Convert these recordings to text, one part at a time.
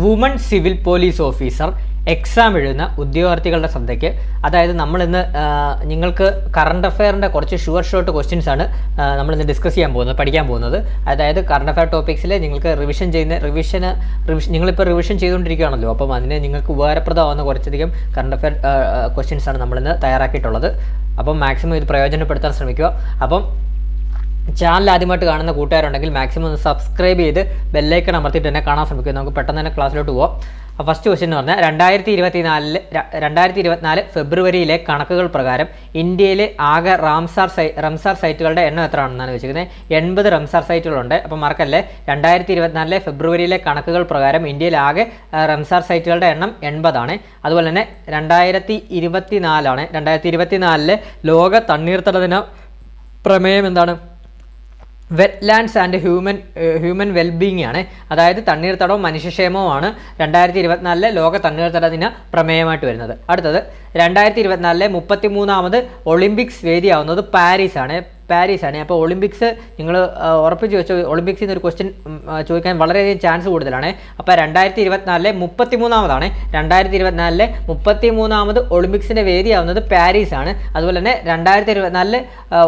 Woman civil police officer exam എഴുതുന്ന ഉദ്യോഗാർത്ഥികളുടെ ശ്രദ്ധയ്ക്ക്. അതായത് നമ്മളിന്ന് നിങ്ങൾക്ക് കറണ്ട് അഫെയറിന്റെ കുറച്ച് ഷുവർ ഷോർട്ട് ക്വസ്റ്റ്യൻസ് ആണ് നമ്മളിന്ന് ഡിസ്കസ് ചെയ്യാൻ പോകുന്നത് പഠിക്കാൻ പോകുന്നത്. അതായത് കറണ്ട് അഫെയർ ടോപ്പിക്സിൽ നിങ്ങൾക്ക് റിവിഷൻ ചെയ്യുന്ന റിവിഷന് റിവിഷൻ നിങ്ങളിപ്പോൾ റിവിഷൻ ചെയ്തുകൊണ്ടിരിക്കുകയാണല്ലോ അപ്പം അതിന് നിങ്ങൾക്ക് ഉപകാരപ്രദമാകുന്ന കുറച്ചധികം കറണ്ട് അഫെയർ ക്വസ്റ്റ്യൻസ് ആണ് നമ്മളിന്ന് തയ്യാറാക്കിയിട്ടുള്ളത്. അപ്പം മാക്സിമം ഇത് പ്രയോജനപ്പെടുത്താൻ ശ്രമിക്കുക. അപ്പം ചാനൽ ആദ്യമായിട്ട് കാണുന്ന കൂട്ടുകാരുണ്ടെങ്കിൽ മാക്സിമം ഒന്ന് സബ്സ്ക്രൈബ് ചെയ്ത് ബെല്ലൈക്കൺ അമർത്തിയിട്ട് തന്നെ കാണാൻ ശ്രമിക്കുക. നമുക്ക് പെട്ടെന്ന് തന്നെ ക്ലാസ്സിലോട്ട് പോവാം. ഫസ്റ്റ് ക്വസ്റ്റ്യൻ എന്ന് പറഞ്ഞാൽ രണ്ടായിരത്തി ഇരുപത്തി നാലിൽ രണ്ടായിരത്തി ഇരുപത്തിനാല് ഫെബ്രുവരിയിലെ കണക്കുകൾ പ്രകാരം ഇന്ത്യയിലെ ആകെ റാംസാർ സൈ റംസാർ സൈറ്റുകളുടെ എണ്ണം എത്ര ആണെന്നാണ് വെച്ചിരിക്കുന്നത് എൺപത് റംസാർ സൈറ്റുകളുണ്ട്. അപ്പം മറക്കല്ലേ? രണ്ടായിരത്തി ഇരുപത്തിനാലിലെ ഫെബ്രുവരിയിലെ കണക്കുകൾ പ്രകാരം ഇന്ത്യയിൽ ആകെ റംസാർ സൈറ്റുകളുടെ എണ്ണം എൺപതാണ്. അതുപോലെ തന്നെ രണ്ടായിരത്തി ഇരുപത്തി നാലാണ് രണ്ടായിരത്തി ഇരുപത്തി നാലിലെ ലോക തണ്ണീർത്തട ദിന പ്രമേയം എന്താണ്? Wetlands and human human wellbeing ആണ് അതായത് തണ്ണീർത്തടവും മനുഷ്യക്ഷേമവുമാണ് രണ്ടായിരത്തി ഇരുപത്തിനാലിലെ ലോക തണ്ണീർത്തട ദിന പ്രമേയമായിട്ട് വരുന്നത്. അടുത്തത് രണ്ടായിരത്തി ഇരുപത്തിനാലിലെ മുപ്പത്തി മൂന്നാമത് ഒളിമ്പിക്സ് വേദിയാവുന്നത് പാരീസ് ആണ് പാരീസ് ആണ് അപ്പോൾ ഒളിമ്പിക്സ് നിങ്ങൾ ഉറപ്പിച്ച് വെച്ച ഒളിമ്പിക്സിൽ നിന്ന് ഒരു ക്വസ്റ്റ്യൻ ചോദിക്കാൻ വളരെയധികം ചാൻസ് കൂടുതലാണ്. അപ്പോൾ രണ്ടായിരത്തി ഇരുപത്തിനാലിലെ മുപ്പത്തി മൂന്നാമതാണ് രണ്ടായിരത്തി ഇരുപത്തിനാലിലെ മുപ്പത്തി മൂന്നാമത് ഒളിമ്പിക്സിന്റെ വേദിയാവുന്നത് പാരീസാണ്. അതുപോലെ തന്നെ രണ്ടായിരത്തി ഇരുപത്തിനാലിലെ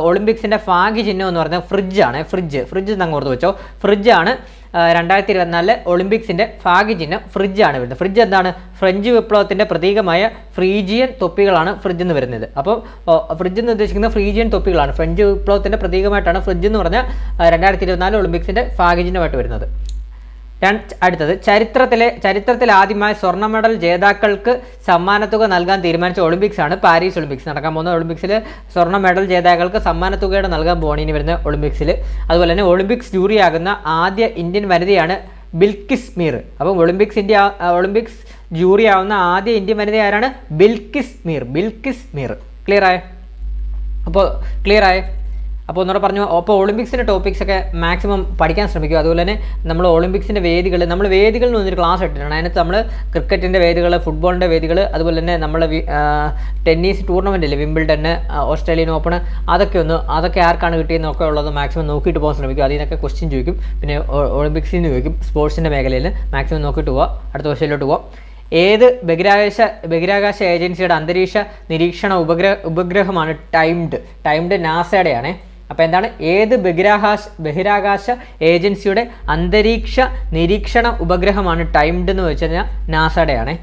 ഒളിമ്പിക്സിന്റെ ഭാഗ്യ ചിഹ്നം എന്ന് പറയുന്നത് ഫ്രിഡ്ജാണ് ഫ്രിഡ്ജ് ഫ്രിഡ്ജ് അങ്ങ് ഓർത്ത് വെച്ചോ. ഫ്രിഡ്ജാണ് രണ്ടായിരത്തി ഇരുപത്തിനാലിലെ ഒളിമ്പിക്സിന്റെ ഫ്രിഡ്ജ് ആണ് വരുന്നത്. ഫ്രിഡ്ജ് എന്താണ്? ഫ്രഞ്ച് വിപ്ലവത്തിന്റെ പ്രതീകമായ ഫ്രീജിയൻ തൊപ്പികളാണ് ഫ്രിഡ്ജ് എന്ന് വരുന്നത്. അപ്പോൾ ഫ്രിഡ്ജ് എന്ന് ഉദ്ദേശിക്കുന്നത് ഫ്രീജിയൻ തൊപ്പികളാണ് ഫ്രഞ്ച് വിപ്ലവത്തിന്റെ പ്രതീകമായിട്ടാണ് ഫ്രിഡ്ജ് എന്ന് പറഞ്ഞാൽ രണ്ടായിരത്തി ഇരുപത്തിനാല് ഒളിമ്പിക്സിന്റെ ഭാഗ്യചിഹ്നമായിട്ട് വരുന്നത്. അടുത്തത്. ചരിത്രത്തിലെ ചരിത്രത്തിൽ ആദ്യമായി സ്വർണ മെഡൽ ജേതാക്കൾക്ക് സമ്മാനത്തുക നൽകാൻ തീരുമാനിച്ച ഒളിമ്പിക്സ് ആണ് പാരീസ് ഒളിമ്പിക്സ്. നടക്കാൻ പോകുന്ന ഒളിമ്പിക്സിൽ സ്വർണ മെഡൽ ജേതാക്കൾക്ക് സമ്മാനത്തുകയുടെ നൽകാൻ പോണിന് വരുന്ന ഒളിമ്പിക്സിൽ. അതുപോലെ തന്നെ ഒളിമ്പിക്സ് ജൂറിയാകുന്ന ആദ്യ ഇന്ത്യൻ വനിതയാണ് ബിൽക്കിസ് മീർ. അപ്പം ഒളിമ്പിക്സ് ഇന്ത്യ ഒളിമ്പിക്സ് ജൂറി ആവുന്ന ആദ്യ ഇന്ത്യൻ വനിത ആരാണ്? ബിൽക്കിസ് മീർ. ബിൽക്കിസ് മീർ. ക്ലിയർ ആയോ? അപ്പോൾ ക്ലിയർ ആയോ? അപ്പോൾ ഒന്നുകൂടെ പറഞ്ഞു അപ്പോൾ ഒളിമ്പിക്സിന്റെ ടോപ്പിക്സൊക്കെ മാക്സിമം പഠിക്കാൻ ശ്രമിക്കുക. അതുപോലെ തന്നെ നമ്മൾ ഒളിമ്പിക്സിന്റെ വേദികൾ നമ്മൾ വേദികളിൽ നിന്നൊരു ക്ലാസ് ഇട്ടിട്ടുണ്ട്. അതിനകത്ത് നമ്മൾ ക്രിക്കറ്റിന്റെ വേദികൾ ഫുട്ബോളിന്റെ വേദികൾ അതുപോലെ തന്നെ നമ്മൾ ടെന്നീസ് ടൂർണമെന്റ് അല്ലേ വിംബിൾഡൺ ഓസ്ട്രേലിയൻ ഓപ്പൺ അതൊക്കെ ഒന്ന് അതൊക്കെ ആർക്കാണ് കിട്ടിയെന്നൊക്കെ ഉള്ളത് മാക്സിമം നോക്കിയിട്ട് പോകാൻ ശ്രമിക്കുക. അതിൽ നിന്നൊക്കെ ക്വസ്റ്റ്യൻ ചോദിക്കും. പിന്നെ ഒളിമ്പിക്സിൽ നിന്ന് ചോദിക്കും. സ്പോർട്സിന്റെ മേഖലയിൽ മാക്സിമം നോക്കിയിട്ട് പോവാം. അടുത്ത വർഷത്തിലോട്ട് പോവാം. ഏത് ബഹിരാകാശ ബഹിരാകാശ ഏജൻസിയുടെ അന്തരീക്ഷ നിരീക്ഷണ ഉപഗ്രഹ ഉപഗ്രഹമാണ് ടൈംഡ് ടൈംഡ് നാസയുടെയാണ്. അപ്പോൾ എന്താണ്? ഏത് ബഹിരാകാശ ബഹിരാകാശ ഏജൻസിയുടെ അന്തരീക്ഷ നിരീക്ഷണ ഉപഗ്രഹമാണ് ടൈംഡ് എന്ന് വെച്ച് കഴിഞ്ഞാൽ നാസയുടെയാണ്.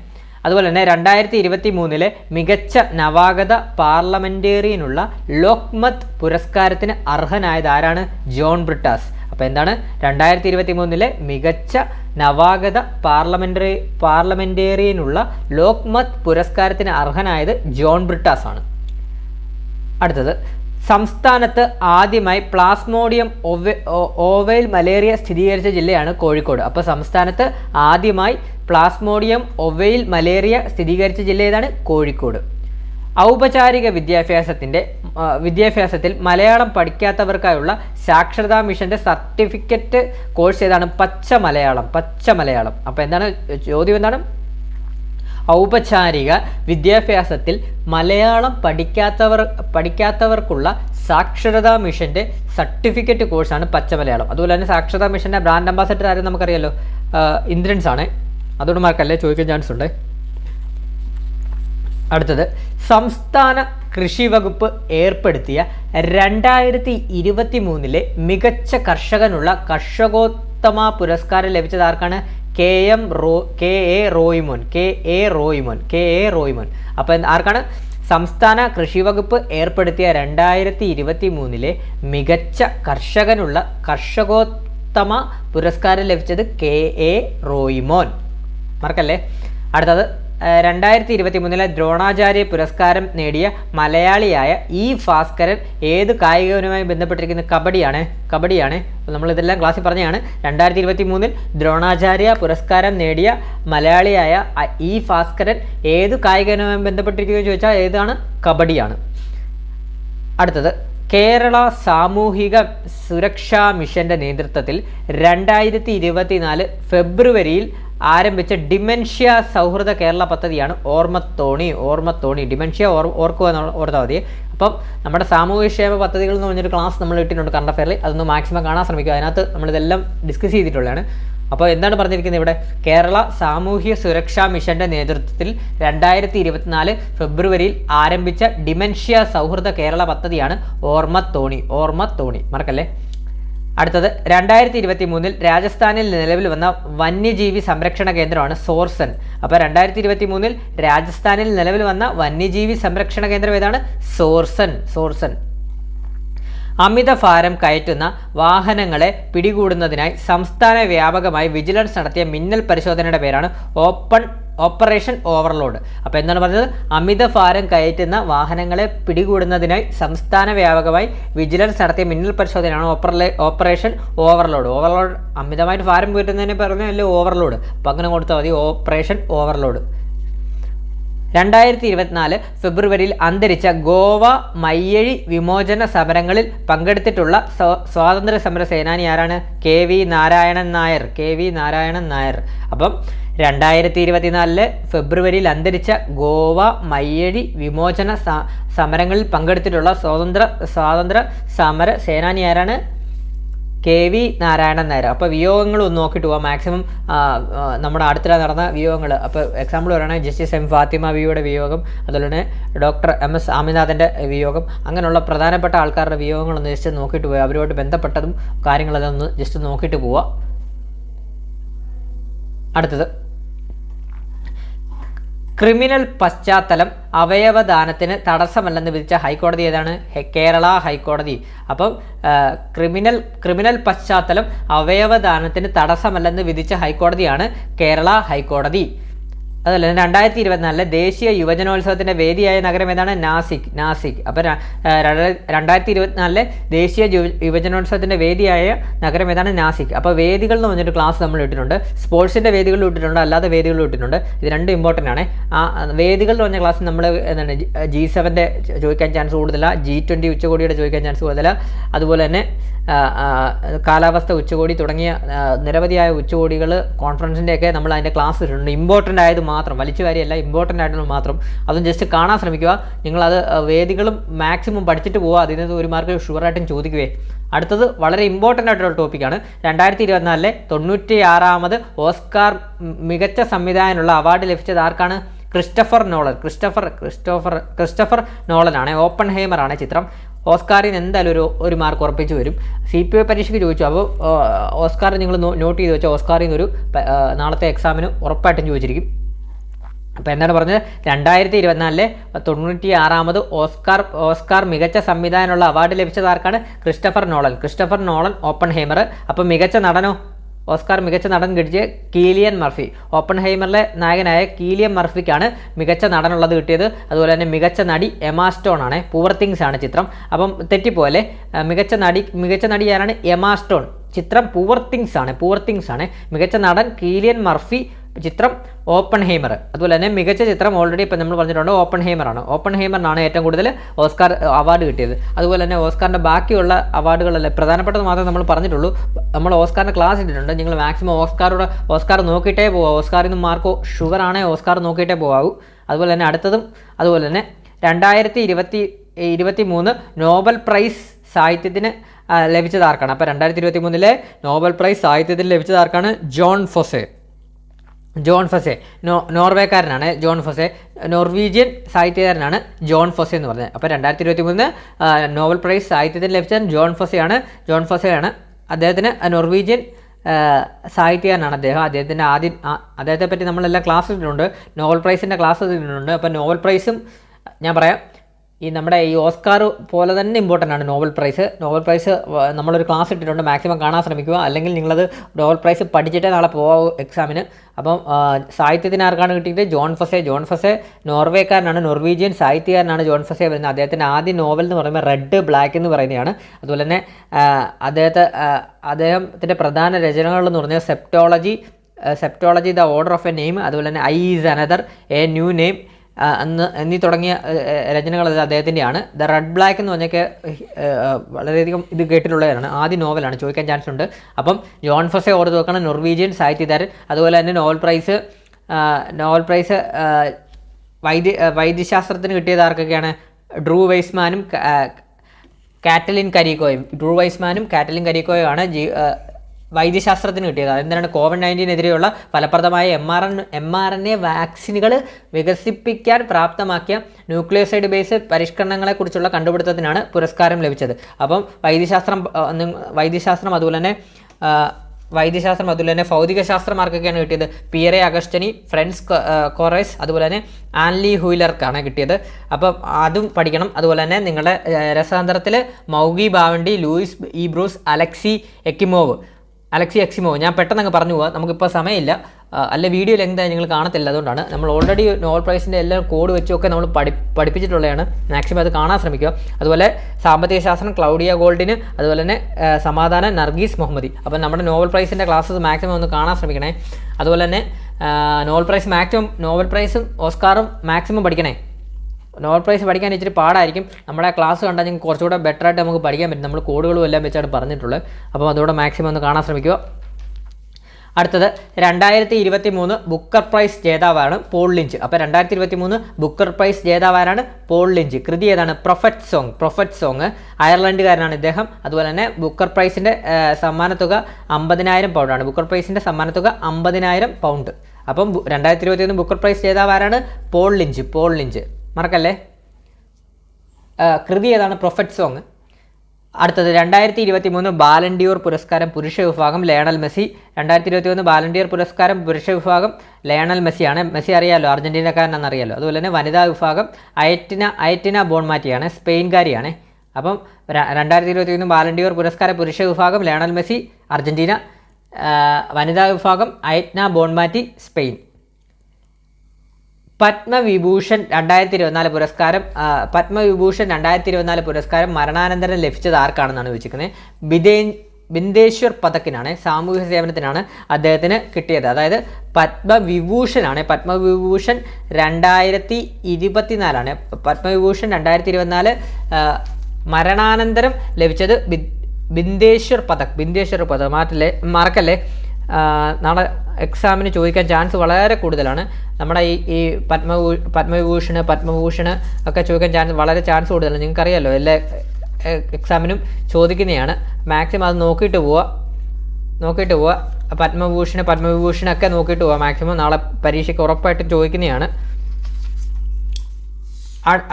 അതുപോലെ തന്നെ രണ്ടായിരത്തി ഇരുപത്തി മൂന്നിലെ മികച്ച നവാഗത പാർലമെന്റേറിയനുള്ള ലോക്മത് പുരസ്കാരത്തിന് അർഹനായത് ആരാണ്? ജോൺ ബ്രിട്ടാസ്. അപ്പോൾ എന്താണ്? രണ്ടായിരത്തി ഇരുപത്തി മൂന്നിലെ മികച്ച നവാഗത പാർലമെന്ററി പാർലമെന്റേറിയനുള്ള ലോക്മത് പുരസ്കാരത്തിന് അർഹനായത് ജോൺ ബ്രിട്ടാസ് ആണ് അടുത്തത് സംസ്ഥാനത്ത് ആദ്യമായി പ്ലാസ്മോഡിയം ഓവൈൽ മലേറിയ സ്ഥിരീകരിച്ച ജില്ലയാണ് കോഴിക്കോട്. അപ്പോൾ സംസ്ഥാനത്ത് ആദ്യമായി പ്ലാസ്മോഡിയം ഒവൈൽ മലേറിയ സ്ഥിരീകരിച്ച ജില്ല ഏതാണ്? കോഴിക്കോട്. ഔപചാരിക വിദ്യാഭ്യാസത്തിന്റെ വിദ്യാഭ്യാസത്തിൽ മലയാളം പഠിക്കാത്തവർക്കായുള്ള സാക്ഷരതാ മിഷന്റെ സർട്ടിഫിക്കറ്റ് കോഴ്സ് ഏതാണ്? പച്ച മലയാളം പച്ച മലയാളം. അപ്പോൾ എന്താണ് ചോദ്യം എന്താണ്? ഔപചാരിക വിദ്യാഭ്യാസത്തിൽ മലയാളം പഠിക്കാത്തവർ പഠിക്കാത്തവർക്കുള്ള സാക്ഷരതാ മിഷന്റെ സർട്ടിഫിക്കറ്റ് കോഴ്സാണ് പച്ചമലയാളം. അതുപോലെ തന്നെ സാക്ഷരതാ മിഷന്റെ ബ്രാൻഡ് അംബാസഡർ ആരും നമുക്കറിയാലോ? ഇന്ദ്രൻസ് ആണ് അതുകൊണ്ട് മാർക്കല്ലേ ചോദിക്കാൻ ചാൻസ് ഉണ്ട് അടുത്തത് സംസ്ഥാന കൃഷി വകുപ്പ് ഏർപ്പെടുത്തിയ രണ്ടായിരത്തി ഇരുപത്തി മൂന്നിലെ മികച്ച കർഷകനുള്ള കർഷകോത്തമ പുരസ്കാരം ലഭിച്ചത് ആർക്കാണ്? K M raw K A Roymon K A Roymon K A Roymon. അപ്പം ആർക്കാണ്? സംസ്ഥാന കൃഷി വകുപ്പ് ഏർപ്പെടുത്തിയ രണ്ടായിരത്തി ഇരുപത്തി മൂന്നിലെ മികച്ച കർഷകനുള്ള കർഷകോത്തമ പുരസ്കാരം ലഭിച്ചത് കെ എ റോയ്മോൻ. മറക്കല്ലേ? അടുത്തത്. രണ്ടായിരത്തി ഇരുപത്തി മൂന്നിലെ ദ്രോണാചാര്യ പുരസ്കാരം നേടിയ മലയാളിയായ ഇ ഭാസ്കരൻ ഏത് കായികവുമായി ബന്ധപ്പെട്ടിരിക്കുന്ന കബഡിയാണ് കബഡിയാണ്. നമ്മൾ ഇതെല്ലാം ക്ലാസ്സിൽ പറഞ്ഞതാണ്. രണ്ടായിരത്തി ഇരുപത്തി മൂന്നിൽ ദ്രോണാചാര്യ പുരസ്കാരം നേടിയ മലയാളിയായ ഇ ഭാസ്കരൻ ഏത് കായികവുമായി ബന്ധപ്പെട്ടിരിക്കുന്നു ചോദിച്ചാൽ ഏതാണ്? കബഡിയാണ്. അടുത്തത് കേരള സാമൂഹിക സുരക്ഷാ മിഷന്റെ നേതൃത്വത്തിൽ രണ്ടായിരത്തി ഇരുപത്തിനാല് ഫെബ്രുവരിയിൽ ആരംഭിച്ച ഡിമെൻഷ്യ സൗഹൃദ കേരള പദ്ധതിയാണ് ഓർമ്മത്തോണി. ഓർമ്മത്തോണി. ഡിമെൻഷ്യ ഓർ ഓർക്കുക ഓർത്താൽ മതി. അപ്പം നമ്മുടെ സാമൂഹ്യക്ഷേമ പദ്ധതികൾ എന്ന് പറഞ്ഞൊരു ക്ലാസ് നമ്മൾ ഇട്ടിട്ടുണ്ട് കറണ്ട് അഫയറിൽ അതൊന്ന് മാക്സിമം കാണാൻ ശ്രമിക്കുക. അതിനകത്ത് നമ്മളിതെല്ലാം ഡിസ്കസ് ചെയ്തിട്ടുള്ളതാണ്. അപ്പോൾ എന്താണ് പറഞ്ഞിരിക്കുന്നത് ഇവിടെ? കേരള സാമൂഹ്യ സുരക്ഷാ മിഷന്റെ നേതൃത്വത്തിൽ രണ്ടായിരത്തി ഇരുപത്തിനാല് ഫെബ്രുവരിയിൽ ആരംഭിച്ച ഡിമെൻഷ്യ സൗഹൃദ കേരള പദ്ധതിയാണ് ഓർമ്മത്തോണി. ഓർമ്മത്തോണി. മറക്കല്ലേ? അടുത്തത് രണ്ടായിരത്തി ഇരുപത്തി മൂന്നിൽ രാജസ്ഥാനിൽ നിലവിൽ വന്ന വന്യജീവി സംരക്ഷണ കേന്ദ്രമാണ് സോർസൻ. അപ്പോൾ രണ്ടായിരത്തി ഇരുപത്തി മൂന്നിൽ രാജസ്ഥാനിൽ നിലവിൽ വന്ന വന്യജീവി സംരക്ഷണ കേന്ദ്രം ഏതാണ്? സോർസൻ സോർസൻ. അമിത ഭാരം കയറ്റുന്ന വാഹനങ്ങളെ പിടികൂടുന്നതിനായി സംസ്ഥാന വ്യാപകമായി വിജിലൻസ് നടത്തിയ മിന്നൽ പരിശോധനയുടെ പേരാണ് ഓപ്പൺ ഓപ്പറേഷൻ ഓവർലോഡ്. അപ്പോൾ എന്താണ് പറഞ്ഞത്? അമിത ഭാരം കയറ്റുന്ന വാഹനങ്ങളെ പിടികൂടുന്നതിനായി സംസ്ഥാന വ്യാപകമായി വിജിലൻസ് നടത്തിയ മിന്നൽ പരിശോധനയാണ് ഓപ്പറേ ഓപ്പറേഷൻ ഓവർലോഡ്. ഓവർലോഡ് അമിതമായിട്ട് ഭാരം കയറ്റുന്നതിനെ പറഞ്ഞല്ലേ ഓവർലോഡ്? അപ്പോൾ അങ്ങനെ കൊടുത്താൽ മതി. Operation overload. രണ്ടായിരത്തി ഇരുപത്തിനാല് ഫെബ്രുവരിയിൽ അന്തരിച്ച ഗോവ മയ്യഴി വിമോചന സമരങ്ങളിൽ പങ്കെടുത്തിട്ടുള്ള സ്വ- സ്വാതന്ത്ര്യ സമര സേനാനി ആരാണ്? K V Narayanan Nair. K V Narayanan Nair. അപ്പം രണ്ടായിരത്തി ഇരുപത്തിനാലിൽ ഫെബ്രുവരിയിൽ അന്തരിച്ച ഗോവ മയ്യഴി വിമോചന സമരങ്ങളിൽ പങ്കെടുത്തിട്ടുള്ള സ്വാതന്ത്ര്യ സ്വാതന്ത്ര്യ സമര സേനാനി ആരാണ്? K V Narayanan Nair. അപ്പോൾ വിയോഗങ്ങൾ ഒന്ന് നോക്കിയിട്ട് പോവാം. മാക്സിമം നമ്മുടെ അടുത്തിടെ നടന്ന വിയോഗങ്ങൾ അപ്പോൾ എക്സാമ്പിൾ പറയുകയാണെങ്കിൽ ജസ്റ്റിസ് എം ഫാത്തിമ വിയുടെ വിയോഗം അതുപോലെ തന്നെ ഡോക്ടർ എം എസ് സ്വാമിനാഥന്റെ വിയോഗം. അങ്ങനെയുള്ള പ്രധാനപ്പെട്ട ആൾക്കാരുടെ വിയോഗങ്ങളൊന്ന് ജസ്റ്റ് നോക്കിയിട്ട് പോവുക അവരുമായിട്ട് ബന്ധപ്പെട്ടതും കാര്യങ്ങളതൊന്ന് ജസ്റ്റ് നോക്കിയിട്ട് പോവുക അടുത്തത്. ക്രിമിനൽ പശ്ചാത്തലം അവയവദാനത്തിന് തടസ്സമല്ലെന്ന് വിധിച്ച ഹൈക്കോടതി ഏതാണ്? കേരള ഹൈക്കോടതി. അപ്പം ക്രിമിനൽ ക്രിമിനൽ പശ്ചാത്തലം അവയവദാനത്തിന് തടസ്സമല്ലെന്ന് വിധിച്ച ഹൈക്കോടതിയാണ് കേരള ഹൈക്കോടതി. അതല്ല രണ്ടായിരത്തി ഇരുപത്തിനാലിലെ ദേശീയ യുവജനോത്സവത്തിന്റെ വേദിയായ നഗരം ഏതാണ്? നാസിക് നാസിക്. അപ്പോൾ രണ്ടായിരത്തി ഇരുപത്തിനാലിലെ ദേശീയ യുവജനോത്സവത്തിന്റെ വേദിയായ നഗരം ഏതാണ്? നാസിക്. അപ്പോൾ വേദികൾ എന്ന് പറഞ്ഞിട്ട് ക്ലാസ് നമ്മൾ ഇട്ടിട്ടുണ്ട്. സ്പോർട്സിന്റെ വേദികൾ ഇട്ടിട്ടുണ്ട് അല്ലാതെ വേദികൾ ഇട്ടിട്ടുണ്ട്. ഇത് രണ്ടും ഇമ്പോർട്ടന്റ് ആണ്. ആ വേദികൾ എന്ന് പറഞ്ഞ ക്ലാസ് നമ്മൾ എന്താണ്? ജി സെവന്റെ ചോദിക്കാൻ ചാൻസ് കൂടുതലാണ് ജി ട്വന്റി ഉച്ചകോടിയുടെ ചോദിക്കാൻ ചാൻസ് കൂടുതലാണ് അതുപോലെ തന്നെ കാലാവസ്ഥ ഉച്ചകോടി തുടങ്ങിയ നിരവധിയായ ഉച്ചകോടികൾ കോൺഫറൻസിന്റെയൊക്കെ നമ്മൾ അതിന്റെ ക്ലാസ് ഇട്ടിട്ടുണ്ട്. ഇമ്പോർട്ടന്റ് ആയത് മാത്രം വലിച്ചു വാരിയല്ല ഇമ്പോർട്ടന്റ് ആയിട്ടുള്ള മാത്രം. അതും ജസ്റ്റ് കാണാൻ ശ്രമിക്കുക. നിങ്ങളത് വേദികളും മാക്സിമം പഠിച്ചിട്ട് പോവുക. അതിൽ നിന്ന് ഒരു മാർക്ക് ഷുവറായിട്ടും ചോദിക്കുവേ. അടുത്തത് വളരെ ഇമ്പോർട്ടന്റ് ആയിട്ടുള്ള ടോപ്പിക്കാണ് രണ്ടായിരത്തി ഇരുപത്തിനാലിലെ തൊണ്ണൂറ്റി ആറാമത് ഓസ്കാർ മികച്ച സംവിധായകനുള്ള അവാർഡ് ലഭിച്ചത് ആർക്കാണ്? Christopher Nolan. Christopher Christopher Christopher നോളനാണ് ഓപ്പൺ ഹേമറാണ് ചിത്രം. ഓസ്കാറിന് എന്തായാലും ഒരു ഒരു മാർക്ക് ഉറപ്പിച്ചു വരും. സി പി ഐ പരീക്ഷയ്ക്ക് ചോദിച്ചു. അപ്പോൾ ഓസ്കാർ നിങ്ങൾ നോട്ട് ചെയ്ത് വെച്ചാൽ ഓസ്കാറിൽ നിന്നൊരു ഒരു നാളത്തെ എക്സാമിന് ഉറപ്പായിട്ടും ചോദിച്ചിരിക്കും. അപ്പോൾ എന്താണ് പറഞ്ഞത്? രണ്ടായിരത്തി ഇരുപത്തിനാലിലെ തൊണ്ണൂറ്റി ആറാമത് ഓസ്കാർ ഓസ്കാർ മികച്ച സംവിധാനമുള്ള അവാർഡ് ലഭിച്ചത് ആർക്കാണ്? Christopher Nolan. Christopher Nolan Oppenheimer അപ്പോൾ മികച്ച നടനോ? ഓസ്കാർ മികച്ച നടൻ കിട്ടിയ കീലിയൻ മർഫി. ഓപ്പൺ ഹൈമറിലെ നായകനായ കീലിയൻ മർഫിക്കാണ് മികച്ച നടനുള്ളത് കിട്ടിയത്. അതുപോലെ തന്നെ മികച്ച നടി എമാ സ്റ്റോൺ ആണ്. പൂവർ തിങ്സ് ആണ് ചിത്രം. അപ്പം തെറ്റിപ്പോലെ മികച്ച നടി മികച്ച നടി ആരാണ്? Emma Stone. ചിത്രം പൂവർ തിങ്സ് ആണ്. പൂവർ തിങ്സ് ആണ്. മികച്ച നടൻ കീലിയൻ മർഫി ചിത്രം ഓപ്പൺ ഹേമർ അതുപോലെ തന്നെ മികച്ച ചിത്രം ഓൾറെഡി ഇപ്പം നമ്മൾ പറഞ്ഞിട്ടുണ്ട് ഓപ്പൺ ഹെയ്മറാണ് ഓപ്പൺ ഹേമറിനാണ് ഏറ്റവും കൂടുതൽ ഓസ്കാർ അവാർഡ് കിട്ടിയത്. അതുപോലെ തന്നെ ഓസ്കാറിന്റെ ബാക്കിയുള്ള അവാർഡുകളല്ലേ പ്രധാനപ്പെട്ടത് മാത്രമേ നമ്മൾ പറഞ്ഞിട്ടുള്ളൂ. നമ്മൾ ഓസ്കാറിന്റെ ക്ലാസ് ഇട്ടിട്ടുണ്ട്. നിങ്ങൾ മാക്സിമം ഓസ്കാറുടെ ഓസ്കാർ നോക്കിയിട്ടേ പോകാം ഓസ്കാറിൽ നിന്ന് മാർക്കോ ആണെങ്കിൽ ഓസ്കാർ നോക്കിയിട്ടേ പോകാവൂ അതുപോലെ തന്നെ അടുത്തതും അതുപോലെ തന്നെ രണ്ടായിരത്തി ഇരുപത്തി ഇരുപത്തി മൂന്ന് നോബൽ പ്രൈസ് സാഹിത്യത്തിന് ലഭിച്ചതാർക്കാണ് അപ്പോൾ രണ്ടായിരത്തി ഇരുപത്തി മൂന്നിലെ നോബൽ പ്രൈസ് സാഹിത്യത്തിന് ലഭിച്ചതാർക്കാണ് ജോൺ ഫൊസെ. Jon Fosse. നോ നോർവേക്കാരനാണ് ജോൺ ഫൊസെ. നോർവീജിയൻ സാഹിത്യകാരനാണ് ജോൺ ഫൊസെ എന്ന് പറഞ്ഞത്. അപ്പോൾ രണ്ടായിരത്തി ഇരുപത്തി മൂന്ന് നോവൽ പ്രൈസ് സാഹിത്യത്തിന് ലഭിച്ച ജോൺ ഫൊസെയാണ്. ജോൺ ഫൊസെയാണ് അദ്ദേഹത്തിന് നോർവീജിയൻ സാഹിത്യകാരനാണ് അദ്ദേഹം. അദ്ദേഹത്തിന്റെ ആദ്യം അദ്ദേഹത്തെ പറ്റി നമ്മളെല്ലാം ക്ലാസ് ഇട്ടിട്ടുണ്ട് നോവൽ പ്രൈസിന്റെ ക്ലാസ് ഇട്ടിട്ടുണ്ട് അപ്പോൾ നോവൽ പ്രൈസും ഞാൻ പറയാം ഈ നമ്മുടെ ഈ ഓസ്കാർ പോലെ തന്നെ ഇമ്പോർട്ടന്റ് ആണ് നോബൽ പ്രൈസ്. നോബൽ പ്രൈസ് നമ്മളൊരു ക്ലാസ് ഇട്ടിട്ടുണ്ട്. മാക്സിമം കാണാൻ ശ്രമിക്കുക. അല്ലെങ്കിൽ നിങ്ങളത് നോബൽ പ്രൈസ് പഠിച്ചിട്ടേ നാളെ പോകാവൂ എക്സാമിന് അപ്പം സാഹിത്യത്തിന് ആർക്കാണ് കിട്ടിയത് ജോൺ ഫസെ. ജോൺ ഫസെ നോർവേക്കാരനാണ്. നോർവീജിയൻ സാഹിത്യകാരനാണ് ജോൺ ഫസെ വരുന്നത്. അദ്ദേഹത്തിന്റെ ആദ്യ നോവൽ എന്ന് പറയുമ്പോൾ റെഡ് ബ്ലാക്ക് എന്ന് പറയുന്നതാണ്. അതുപോലെ തന്നെ അദ്ദേഹത്തെ അദ്ദേഹത്തിന്റെ പ്രധാന രചനകൾ എന്ന് പറഞ്ഞാൽ Septology Septology the order of a name അതുപോലെ തന്നെ I is another a new name അന്ന് എന്നീ തുടങ്ങിയ രചനകൾ അദ്ദേഹത്തിന്റെയാണ്. ദ റെഡ് ബ്ലാക്ക് എന്ന് പറഞ്ഞൊക്കെ വളരെയധികം ഇത് കേട്ടിട്ടുള്ളവരാണ്. ആദ്യ നോവലാണ് ചോദിക്കാൻ ചാൻസ് ഉണ്ട് അപ്പം ജോൺ ഫസെ ഓർത്ത് നോക്കണം നോർവീജിയൻ സാഹിത്യകാരൻ. അതുപോലെ തന്നെ നോവൽ പ്രൈസ് നോവൽ പ്രൈസ് വൈദ്യ വൈദ്യശാസ്ത്രത്തിന് കിട്ടിയത് ആർക്കൊക്കെയാണ്? ഡ്രൂ വൈസ്മാനും കാറ്റലിൻ കരീക്കോയും. ഡ്രൂ വൈസ്മാനും കാറ്റലിൻ കരീക്കോയും ആണ് ജി വൈദ്യശാസ്ത്രത്തിന് കിട്ടിയത്. അതെന്താണ്? കോവിഡ് നയന്റീനെതിരെയുള്ള ഫലപ്രദമായ M R N M R N A വാക്സിനുകൾ വികസിപ്പിക്കാൻ പ്രാപ്തമാക്കിയ ന്യൂക്ലിയോസൈഡ് ബേസ് പരിഷ്കരണങ്ങളെക്കുറിച്ചുള്ള കണ്ടുപിടുത്തത്തിനാണ് പുരസ്കാരം ലഭിച്ചത്. അപ്പം വൈദ്യശാസ്ത്രം വൈദ്യശാസ്ത്രം അതുപോലെ തന്നെ വൈദ്യശാസ്ത്രം അതുപോലെ തന്നെ ഭൗതികശാസ്ത്രമാർക്കൊക്കെയാണ് കിട്ടിയത്. പിയറെ അഗസ്റ്റനി ഫ്രണ്ട്സ് കൊറേസ് അതുപോലെ തന്നെ ആൻലി ഹുയിലർക്കാണ് കിട്ടിയത്. അപ്പം അതും പഠിക്കണം. അതുപോലെ തന്നെ നിങ്ങളുടെ രസാന്തരത്തിൽ Moungi Bawendi Louis Brus Alexei Ekimov Alexei Ekimov ഞാൻ പെട്ടെന്ന് അങ്ങ് പറഞ്ഞു പോവാം. നമുക്കിപ്പോൾ സമയമില്ല. അല്ല വീഡിയോ ലെങ്തായി നിങ്ങൾ കാണത്തില്ല. അതുകൊണ്ടാണ് നമ്മൾ ഓൾറെഡി നോവൽ പ്രൈസിന്റെ എല്ലാം കോഡ് വെച്ചൊക്കെ നമ്മൾ പഠി പഠിപ്പിച്ചിട്ടുള്ളതാണ്. മാക്സിമം അത് കാണാൻ ശ്രമിക്കുക. അതുപോലെ സാമ്പത്തിക ശാസ്ത്രം ക്ലൗഡിയ ഗോൾഡിന് അതുപോലെ തന്നെ സമാധാനം നർഗീസ് മുഹമ്മദി. അപ്പം നമ്മുടെ നോവൽ പ്രൈസിന്റെ ക്ലാസ്സസ് മാക്സിമം ഒന്ന് കാണാൻ ശ്രമിക്കണേ. അതുപോലെ തന്നെ നോവൽ പ്രൈസ് മാക്സിമം നോവൽ പ്രൈസും ഓസ്കാറും മാക്സിമം പഠിക്കണേ. നോവൽ പ്രൈസ് പഠിക്കാൻ ഇച്ചിരി പാടായിരിക്കും. നമ്മുടെ ക്ലാസ് കണ്ടാൽ നിങ്ങൾക്ക് കുറച്ചുകൂടെ ബെറ്റർ ആയിട്ട് നമുക്ക് പഠിക്കാൻ പറ്റും. നമ്മൾ കോഡുകളും എല്ലാം വെച്ചാണ് പറഞ്ഞിട്ടുള്ളത്. അപ്പോൾ അതുകൂടെ മാക്സിമം ഒന്ന് കാണാൻ ശ്രമിക്കുക. അടുത്തത് രണ്ടായിരത്തി ഇരുപത്തി മൂന്ന് ബുക്കർ പ്രൈസ് ജേതാവാണ് പോൾ ലിഞ്ച്. അപ്പോൾ രണ്ടായിരത്തി ഇരുപത്തി മൂന്ന് ബുക്കർ പ്രൈസ് ജേതാവാരാണ് പോൾ ലിഞ്ച്. കൃതി ഏതാണ്? പ്രൊഫറ്റ് സോങ് പ്രൊഫറ്റ് സോങ് അയർലൻഡുകാരനാണ് ഇദ്ദേഹം. അതുപോലെ തന്നെ ബുക്കർ പ്രൈസിന്റെ സമ്മാനത്തുക അമ്പതിനായിരം പൗണ്ടാണ് ബുക്കർ പ്രൈസിന്റെ സമ്മാനത്തുക അമ്പതിനായിരം പൗണ്ട് അപ്പം രണ്ടായിരത്തി ഇരുപത്തി ബുക്കർ പ്രൈസ് ജേതാവാരാണ് പോൾ ലിഞ്ച്. Paul Lynch. മറക്കല്ലേ? കൃതി ഏതാണ്? പ്രൊഫറ്റ് സോങ് അടുത്തത് രണ്ടായിരത്തി ഇരുപത്തി മൂന്ന് ബാലൻഡിയോർ പുരസ്കാരം പുരുഷ വിഭാഗം ലയണൽ മെസ്സി. രണ്ടായിരത്തി ഇരുപത്തി മൂന്ന് ബാലൻഡിയോർ പുരസ്കാരം പുരുഷ വിഭാഗം ലയണൽ മെസ്സിയാണ്. മെസ്സി അറിയാലോ അർജന്റീനക്കാരനാണെന്ന് അറിയാലോ? അതുപോലെ തന്നെ വനിതാ വിഭാഗം അയറ്റിന അയറ്റിന ബോൺമാറ്റിയാണ് സ്പെയിൻകാരിയാണ്. അപ്പം രണ്ടായിരത്തി ഇരുപത്തി മൂന്ന് ബാലൻഡിയോർ പുരസ്കാര പുരുഷ വിഭാഗം ലയണൽ മെസ്സി അർജന്റീന വനിതാ വിഭാഗം അയറ്റ്ന ബോൺമാറ്റി സ്പെയിൻ. പത്മവിഭൂഷൺ രണ്ടായിരത്തി ഇരുപത്തിനാല് പുരസ്കാരം പത്മവിഭൂഷൺ രണ്ടായിരത്തി ഇരുപത്തിനാല് പുരസ്കാരം മരണാനന്തരം ലഭിച്ചത് ആർക്കാണെന്നാണ് ചോദിച്ചിരിക്കുന്നത്. ബിദേ ബിന്ദേശ്വർ പതക്കിനാണ് സാമൂഹ്യ സേവനത്തിനാണ് അദ്ദേഹത്തിന് കിട്ടിയത്. അതായത് പത്മവിഭൂഷണാണ് പത്മവിഭൂഷൺ രണ്ടായിരത്തി ഇരുപത്തിനാലാണ് പത്മവിഭൂഷൺ രണ്ടായിരത്തി ഇരുപത്തിനാല് മരണാനന്തരം ലഭിച്ചത് ബിന്ദേശ്വർ പതക് ബിന്ദേശ്വർ പതക്. മാറ്റില്ലേ മറക്കല്ലേ നാളെ എക്സാമിന് ചോദിക്കാൻ ചാൻസ് വളരെ കൂടുതലാണ്. നമ്മുടെ ഈ ഈ പത്മഭൂ പത്മവിഭൂഷണ് പത്മഭൂഷണ് ഒക്കെ ചോദിക്കാൻ ചാൻസ് വളരെ ചാൻസ് കൂടുതലാണ്. നിങ്ങൾക്കറിയാമല്ലോ എല്ലാ എക്സാമിനും ചോദിക്കുന്നതാണ്. മാക്സിമം അത് നോക്കിയിട്ട് പോവുക നോക്കിയിട്ട് പോവുക പത്മഭൂഷണ് പത്മവിഭൂഷണൊക്കെ നോക്കിയിട്ട് പോവുക മാക്സിമം നാളെ പരീക്ഷയ്ക്ക് ഉറപ്പായിട്ടും ചോദിക്കുന്നതാണ്.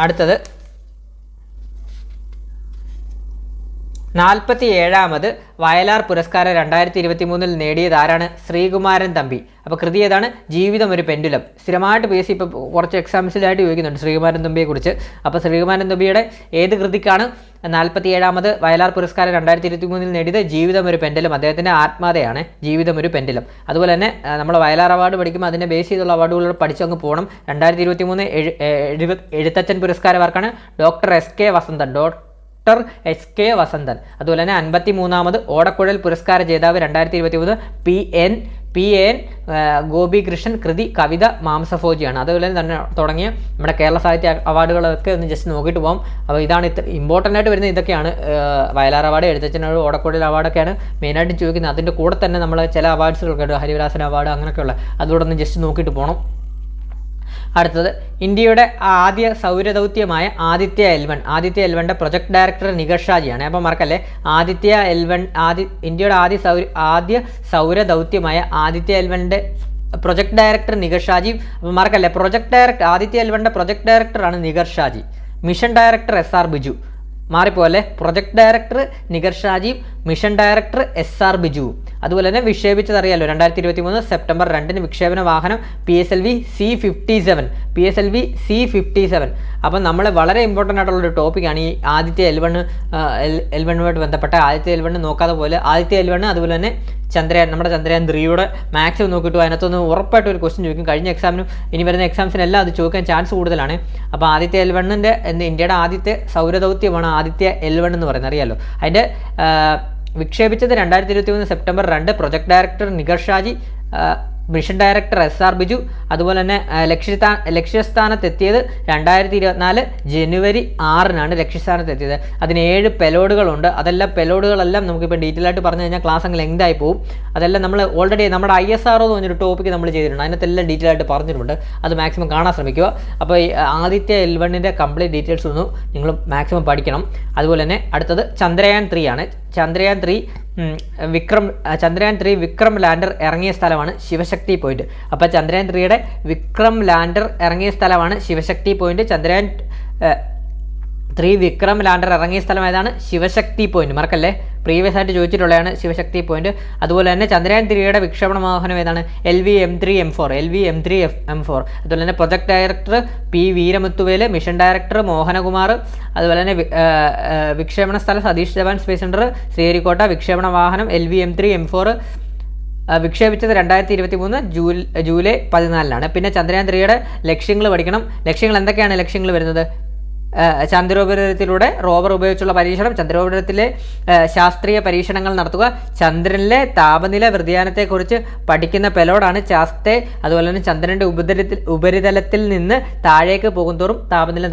അടുത്തത്. നാൽപ്പത്തി ഏഴാമത് വയലാർ പുരസ്കാരം രണ്ടായിരത്തി ഇരുപത്തി മൂന്നിൽ നേടിയത് ആരാണ്? ശ്രീകുമാരൻ തമ്പി. അപ്പോൾ കൃതി ഏതാണ്? ജീവിതം ഒരു പെൻഡുലം. സ്ഥിരമായിട്ട് പി എസ് സി ഇപ്പോൾ കുറച്ച് എക്സാംസിലായിട്ട് ചോദിക്കുന്നുണ്ട് ശ്രീകുമാരൻ തമ്പിയെക്കുറിച്ച് അപ്പോൾ ശ്രീകുമാരൻ തമ്പിയുടെ ഏത് കൃതിക്കാണ് നാൽപ്പത്തി ഏഴാമത് വയലാർ പുരസ്കാരം രണ്ടായിരത്തി ഇരുപത്തി മൂന്നിൽ നേടിയത്? ജീവിതം ഒരു പെൻഡലം. അദ്ദേഹത്തിന്റെ ആത്മാതയാണ് ജീവിതം ഒരു പെൻഡലം. അതുപോലെ തന്നെ നമ്മൾ വയലാർ അവാർഡ് പഠിക്കുമ്പോൾ അതിനെ ബേസ് ചെയ്തുള്ള അവാർഡുകൾ പഠിച്ചങ്ങ് പോകണം. രണ്ടായിരത്തി ഇരുപത്തി മൂന്ന് എഴുപത് എഴുത്തച്ഛൻ പുരസ്കാരം ആർക്കാണ്? Doctor S K Vasanthan. Doctor doctor S K Vasanthan. അതുപോലെ തന്നെ അൻപത്തി മൂന്നാമത് ഓടക്കുഴൽ പുരസ്കാര ജേതാവ് രണ്ടായിരത്തി ഇരുപത്തി മൂന്ന് P N P N Gopikrishnan കൃതി കവിത മാംസഫോജിയാണ് അതുപോലെ തന്നെ തുടങ്ങിയ നമ്മുടെ കേരള സാഹിത്യ അവാർഡുകളൊക്കെ ഒന്ന് ജസ്റ്റ് നോക്കിയിട്ട് പോകാം അപ്പോൾ ഇതാണ് ഇത്ര ഇമ്പോർട്ടന്റ് ആയിട്ട് വരുന്നത് ഇതൊക്കെയാണ്. വയലാർ അവാർഡ് എഴുത്തച്ഛനോട് ഓടക്കുഴൽ അവാർഡൊക്കെയാണ് മെയിനായിട്ട് ചോദിക്കുന്നത്. അതിന്റെ കൂടെ തന്നെ നമ്മൾ ചില അവാർഡ്സുകളൊക്കെ ഉണ്ട്. ഹരിവിലാസൻ അവാർഡ് അങ്ങനെയൊക്കെയുള്ള അതുകൂടെ ഒന്ന് ജസ്റ്റ് നോക്കിയിട്ട് പോകണം അടുത്തത് ഇന്ത്യയുടെ ആദ്യ സൗരദൗത്യമായ ആദിത്യ എൽവൺ ആദിത്യ എൽവന്റെ പ്രൊജക്ട് ഡയറക്ടർ നികഷ് ഷാജിയാണ്. അപ്പോൾ മറക്കല്ലേ? ആദിത്യ എൽവൺ ആദി ഇന്ത്യയുടെ ആദ്യ സൗര ആദ്യ സൗരദൗത്യമായ ആദിത്യ എൽവന്റെ പ്രൊജക്ട് ഡയറക്ടർ നികഷ് ഷാജി. അപ്പോൾ മറക്കല്ലേ? പ്രൊജക്ട് ഡയറക്ടർ ആദിത്യ എൽവന്റെ പ്രൊജക്ട് ഡയറക്ടറാണ് Nikar Shaji. Mission director S R Biju. മാറിപ്പോലെ project director Nigar Shajeev mission director S R Biju. അതുപോലെ തന്നെ വിക്ഷേപിച്ചത് അറിയാലോ രണ്ടായിരത്തി ഇരുപത്തി മൂന്ന് സെപ്റ്റംബർ രണ്ടിന് വിക്ഷേപന വാഹനം P S L V C fifty seven P S L V C fifty seven അപ്പം നമ്മൾ വളരെ ഇമ്പോർട്ടന്റ് ആയിട്ടുള്ളൊരു ടോപ്പിക്കാണ് ഈ ആദിത്യ എൽവണ് എൽവണ്ണുമായിട്ട് ബന്ധപ്പെട്ട ആദിത്യ എൽവണ്ണ് നോക്കാതെ പോലെ ആദിത്യ എൽവണ്ണ് അതുപോലെ തന്നെ ചന്ദ്രയാൻ നമ്മുടെ ചന്ദ്രയാൻ ത്രീയുടെ മാക്സിമം നോക്കിയിട്ട് അതിനകത്തൊന്ന് ഉറപ്പായിട്ട് ഒരു ക്വസ്റ്റ്യൻ ചോദിക്കും. കഴിഞ്ഞ എക്സാമിനും ഇനി വരുന്ന എക്സാംസിനെല്ലാം അത് ചോദിക്കാൻ ചാൻസ് കൂടുതലാണ്. അപ്പോൾ ആദ്യത്തെ എൽ വണ്ണിന്റെ എന്ത് ഇന്ത്യയുടെ ആദ്യത്തെ സൗരദൗത്യമാണ് ആദ്യത്തെ എൽ വൺ എന്ന് പറയുന്നത്. അറിയാലോ? അതിന്റെ വിക്ഷേപിച്ചത് രണ്ടായിരത്തി ഇരുപത്തി മൂന്ന് സെപ്റ്റംബർ രണ്ട് പ്രൊജക്ട് ഡയറക്ടർ നിഗർ ഷാജി ആ, mission director S R Biju അതുപോലെ തന്നെ ലക്ഷ്യസ്ഥാന ലക്ഷ്യസ്ഥാനത്തെത്തിയത് രണ്ടായിരത്തി ഇരുപത്തിനാല് ജനുവരി ആറിനാണ് ലക്ഷ്യസ്ഥാനത്തെത്തിയത്. അതിന് ഏഴ് പെലോഡുകളുണ്ട്. അതെല്ലാം പെലോഡുകളെല്ലാം നമുക്കിപ്പോൾ ഡീറ്റെയിൽ ആയിട്ട് പറഞ്ഞു കഴിഞ്ഞാൽ ക്ലാസ് അങ്ങ് ലെങ്ത് ആയി പോകും അതെല്ലാം നമ്മൾ ഓൾറെഡി നമ്മുടെ ഐ എസ് ആർ എന്ന് പറഞ്ഞൊരു ടോപ്പിക്ക് നമ്മൾ ചെയ്തിട്ടുണ്ട്. അതിനകത്തെല്ലാം ഡീറ്റെയിൽ ആയിട്ട് പറഞ്ഞിട്ടുണ്ട്. അത് മാക്സിമം കാണാൻ ശ്രമിക്കുക. അപ്പോൾ ആദിത്യ എൽ വണ്ണിന്റെ കംപ്ലീറ്റ് ഡീറ്റെയിൽസ് ഒന്നും നിങ്ങൾ മാക്സിമം പഠിക്കണം. അതുപോലെ തന്നെ അടുത്തത് ചന്ദ്രയാൻ ത്രീ ആണ്. Chandrayaan three Vikram Chandrayaan three Vikram lander ഇറങ്ങിയ സ്ഥലമാണ് ശിവശക്തി പോയിന്റ്. അപ്പോൾ ചന്ദ്രയാൻ ത്രീയുടെ വിക്രം ലാൻഡർ ഇറങ്ങിയ സ്ഥലമാണ് Shivshakti point. Chandrayaan three Vikram lander ഇറങ്ങിയ സ്ഥലം ഏതാണ്? ശിവശക്തി പോയിന്റ് മറക്കല്ലേ? പ്രീവിയസ് ആയിട്ട് ചോദിച്ചിട്ടുള്ളതാണ് ശിവശക്തി പോയിന്റ് അതുപോലെ തന്നെ ചന്ദ്രയാൻ ത്രീയുടെ വിക്ഷേപണ വാഹനം ഏതാണ്? L V M three M four L V M three F M four അതുപോലെ തന്നെ project director P Veeramuthuvel mission director Mohanakumar അതുപോലെ തന്നെ വിക്ഷേപണ സ്ഥലം സതീഷ് ധവാൻ സ്പേസ് സെന്റർ ശ്രീഹരിക്കോട്ട വിക്ഷേപണ വാഹനം L V M three M four വിക്ഷേപിച്ചത് രണ്ടായിരത്തി ഇരുപത്തി മൂന്ന് ജൂൽ ജൂലൈ പതിനാലിനാണ്. പിന്നെ ചന്ദ്രയാൻ ത്രീയുടെ ലക്ഷ്യങ്ങൾ പഠിക്കണം. ലക്ഷ്യങ്ങൾ എന്തൊക്കെയാണ് ലക്ഷ്യങ്ങൾ വരുന്നത്? ചന്ദ്രോപരിതലത്തിലൂടെ റോവർ ഉപയോഗിച്ചുള്ള പരീക്ഷണം ചന്ദ്രോപരിതലത്തിലെ ശാസ്ത്രീയ പരീക്ഷണങ്ങൾ നടത്തുക ചന്ദ്രനിലെ താപനില വ്യതിയാനത്തെക്കുറിച്ച് പഠിക്കുന്ന പെലോഡാണ് ചാസ്തെ. അതുപോലെ തന്നെ ചന്ദ്രന്റെ ഉപരിതലത്തിൽ ഉപരിതലത്തിൽ നിന്ന് താഴേക്ക് പോകുന്തോറും താപനില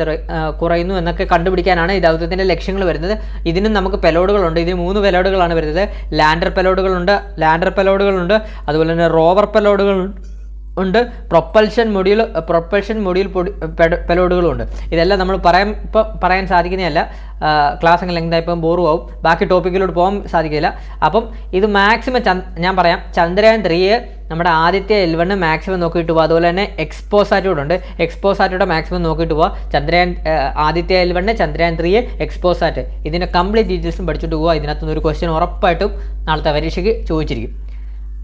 കുറയുന്നു എന്നൊക്കെ കണ്ടുപിടിക്കാനാണ് ഈ ദൗത്യത്തിന്റെ ലക്ഷ്യങ്ങൾ വരുന്നത്. ഇതിനും നമുക്ക് പെലോഡുകളുണ്ട്. ഇതിന് മൂന്ന് പെലോഡുകളാണ് വരുന്നത്. ലാൻഡർ പെലോഡുകളുണ്ട് ലാൻഡർ പെലോഡുകളുണ്ട് അതുപോലെ തന്നെ റോവർ പെലോഡുകളുണ്ട്. ഉണ്ട്. പ്രൊപ്പൽഷൻ മൊഡ്യൂൾ പ്രൊപ്പൽഷൻ മൊഡ്യൂൾ പെലോഡുകളും ഉണ്ട് ഇതെല്ലാം നമ്മൾ പറയാൻ ഇപ്പോൾ പറയാൻ സാധിക്കുന്നതല്ല. ക്ലാസ് അങ്ങ് ലെങ്ത് ആയിപ്പോൾ ബോറും ആവും. ബാക്കി ടോപ്പിക്കിലോട്ട് പോകാൻ സാധിക്കില്ല അപ്പം ഇത് മാക്സിമം ഞാൻ പറയാം. ചന്ദ്രയാൻ ത്രീയെ നമ്മുടെ ആദ്യത്തെ എൽവണ് മാക്സിമം നോക്കിയിട്ട് പോകുക അതുപോലെ തന്നെ എക്സ്പോസാറ്റൂടെ ഉണ്ട്. എക്സ്പോസാറ്റോടെ മാക്സിമം നോക്കിയിട്ട് പോവുക ചന്ദ്രയാൻ ആദ്യത്തെ എൽവണ് ചന്ദ്രയാൻ ത്രീയെ എക്സ്പോസാറ്റ് ഇതിന്റെ കംപ്ലീറ്റ് ഡീറ്റെയിൽസും പഠിച്ചിട്ട് പോവുക ഇതിനകത്തുനിന്ന് ഒരു ക്വസ്റ്റ്യൻ ഉറപ്പായിട്ടും നാളത്തെ പരീക്ഷയ്ക്ക് ചോദിച്ചിരിക്കും.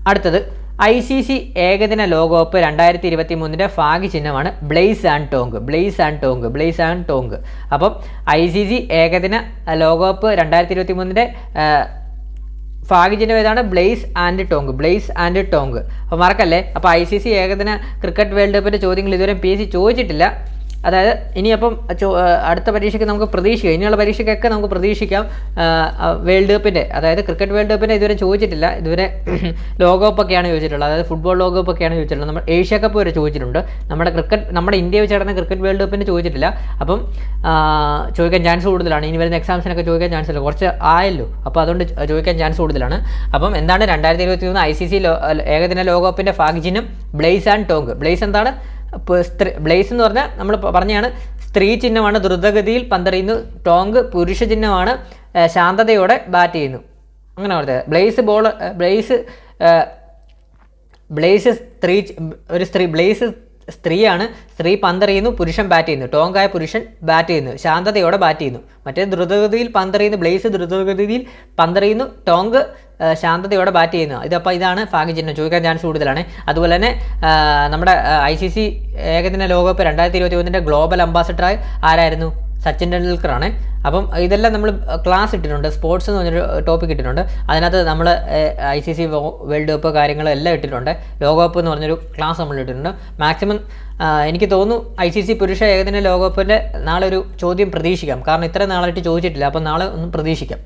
അടുത്തത് ഐ സി സി ഏകദിന ലോകകപ്പ് രണ്ടായിരത്തി ഇരുപത്തി മൂന്നിന്റെ ഭാഗ്യ ചിഹ്നമാണ് blaze and tonk blaze and tonk blaze and tonk അപ്പം ഐ സി സി ഏകദിന ലോകകപ്പ് രണ്ടായിരത്തി ഇരുപത്തി മൂന്നിന്റെ ഭാഗ്യചിഹ്നം ഏതാണ്? Blaze and tonk blaze and tonk അപ്പോൾ മറക്കല്ലേ? അപ്പോൾ ഐ സി സി ഏകദിന ക്രിക്കറ്റ് വേൾഡ് കപ്പിന്റെ ചോദ്യങ്ങൾ ഇതുവരെ പി എസ് സി ചോദിച്ചിട്ടില്ല. അതായത് ഇനിയപ്പം അടുത്ത പരീക്ഷയ്ക്ക് നമുക്ക് പ്രതീക്ഷിക്കാം. ഇനിയുള്ള പരീക്ഷയ്ക്കൊക്കെ നമുക്ക് പ്രതീക്ഷിക്കാം. വേൾഡ് കപ്പിന്റെ അതായത് ക്രിക്കറ്റ് വേൾഡ് കപ്പിനെ ഇതുവരെ ചോദിച്ചിട്ടില്ല. ഇതുവരെ ലോകകപ്പൊക്കെയാണ് ചോദിച്ചിട്ടുള്ളത്. അതായത് ഫുട്ബോൾ ലോകകപ്പൊക്കെയാണ് ചോദിച്ചിട്ടുള്ളത്. നമ്മൾ ഏഷ്യ കപ്പ് വരെ ചോദിച്ചിട്ടുണ്ട്. നമ്മുടെ ക്രിക്കറ്റ് നമ്മുടെ ഇന്ത്യ വെച്ച് നടന്ന ക്രിക്കറ്റ് വേൾഡ് കപ്പിന് ചോദിച്ചിട്ടില്ല. അപ്പം ചോദിക്കാൻ ചാൻസ് കൂടുതലാണ്. ഇനി വരുന്ന എക്സാംസിനൊക്കെ ചോദിക്കാൻ ചാൻസ് ഇല്ല. കുറച്ച് ആയല്ലോ. അപ്പോൾ അതുകൊണ്ട് ചോദിക്കാൻ ചാൻസ് കൂടുതലാണ്. അപ്പം എന്താണ് രണ്ടായിരത്തി ഇരുപത്തി മൂന്ന് ഐ സി സി ഏകദിന ലോകകപ്പിന്റെ ഫാഗ്ജിനും ബ്ലേസ് ആൻഡ് ടോങ്ക് ബ്ലേസ് എന്താണ്? ബ്ലേസ് എന്ന് പറഞ്ഞാൽ നമ്മൾ പറഞ്ഞാണ് സ്ത്രീ ചിഹ്നമാണ് ദ്രുതഗതിയിൽ പന്തെറിയുന്നു ടോങ്ക് പുരുഷ ചിഹ്നമാണ് ശാന്തതയോടെ ബാറ്റ് ചെയ്യുന്നു. അങ്ങനെ പറഞ്ഞത്. ബ്ലേസ് ബോൾ ബ്ലേസ് ബ്ലേസ് സ്ത്രീ ഒരു സ്ത്രീ ബ്ലേസ് സ്ത്രീയാണ്. സ്ത്രീ പന്തെറിയുന്നു പുരുഷൻ ബാറ്റ് ചെയ്യുന്നു. ടോങ്കായ പുരുഷൻ ബാറ്റ് ചെയ്യുന്നു. ശാന്തതയോടെ ബാറ്റ് ചെയ്യുന്നു. മറ്റേ ദ്രുതഗതിയിൽ പന്തെറിയുന്നു ബ്ലേസ് ദ്രുതഗതിയിൽ പന്തെറിയുന്നു ടോങ്ക് ശാന്തതയോടെ ബാറ്റ് ചെയ്യുന്നു. ഇതപ്പോൾ ഇതാണ് ഭാഗ്യചിഹ്നം. ചോദിക്കാൻ ചാൻസ് കൂടുതലാണ്. അതുപോലെ തന്നെ നമ്മുടെ ഐ സി സി ഏകദിന ലോകകപ്പ് രണ്ടായിരത്തി ഇരുപത്തി ഒന്നിന്റെ ഗ്ലോബൽ അംബാസഡറായി ആരായിരുന്നു? സച്ചിൻ ടെണ്ടുൽക്കറാണ്. അപ്പം ഇതെല്ലാം നമ്മൾ ക്ലാസ് ഇട്ടിട്ടുണ്ട്. സ്പോർട്സ് എന്ന് പറഞ്ഞൊരു ടോപ്പിക് ഇട്ടിട്ടുണ്ട്. അതിനകത്ത് നമ്മൾ I C C world cup കാര്യങ്ങളെല്ലാം ഇട്ടിട്ടുണ്ട്. ലോകകപ്പ് എന്ന് പറഞ്ഞൊരു ക്ലാസ് നമ്മൾ ഇട്ടിട്ടുണ്ട്. മാക്സിമം എനിക്ക് തോന്നുന്നു ഐ സി സി പുരുഷ ഏകദിന ലോകകപ്പിന്റെ നാളെ ഒരു ചോദ്യം പ്രതീക്ഷിക്കാം. കാരണം ഇത്രയും നാളായിട്ട് ചോദിച്ചിട്ടില്ല. അപ്പം നാളെ ഒന്ന് പ്രതീക്ഷിക്കാം.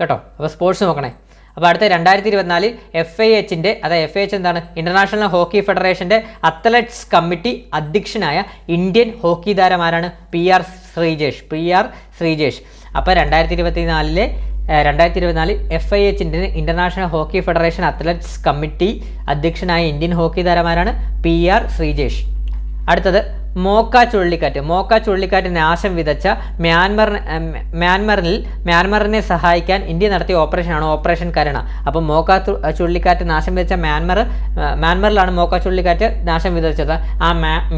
കേട്ടോ? അപ്പോൾ സ്പോർട്സ് നോക്കണേ. അപ്പോൾ അടുത്ത രണ്ടായിരത്തി ഇരുപത്തിനാലിൽ എഫ് ഐ എച്ചിന്റെ അതായത് എഫ് ഐ എച്ച് എന്താണ്? ഇന്റർനാഷണൽ ഹോക്കി ഫെഡറേഷന്റെ അത്ലറ്റ്സ് കമ്മിറ്റി അധ്യക്ഷനായ Indian hockey താരമാരാണ് P R Sreejesh P R Sreejesh. അപ്പോൾ രണ്ടായിരത്തി ഇരുപത്തി നാലിലെ രണ്ടായിരത്തി ഇരുപത്തിനാലിൽ F I എച്ചിന്റെ international hockey federation athletes committee അധ്യക്ഷനായ ഇന്ത്യൻ ഹോക്കി താരമാരാണ് പി ആർ ശ്രീജേഷ്. അടുത്തത് മോക്ക ചുഴലിക്കാറ്റ്. മോക്ക ചുഴലിക്കാറ്റ് നാശം വിതച്ച മ്യാൻമർ മ്യാൻമറിൽ മ്യാൻമറിനെ സഹായിക്കാൻ ഇന്ത്യ നടത്തിയ ഓപ്പറേഷനാണ് ഓപ്പറേഷൻ കരണ. അപ്പം മോക്ക ചുഴലിക്കാറ്റ് നാശം വിതച്ച മ്യാൻമർ മ്യാൻമറിലാണ് മോക്ക ചുഴലിക്കാറ്റ് നാശം വിതച്ചത്. ആ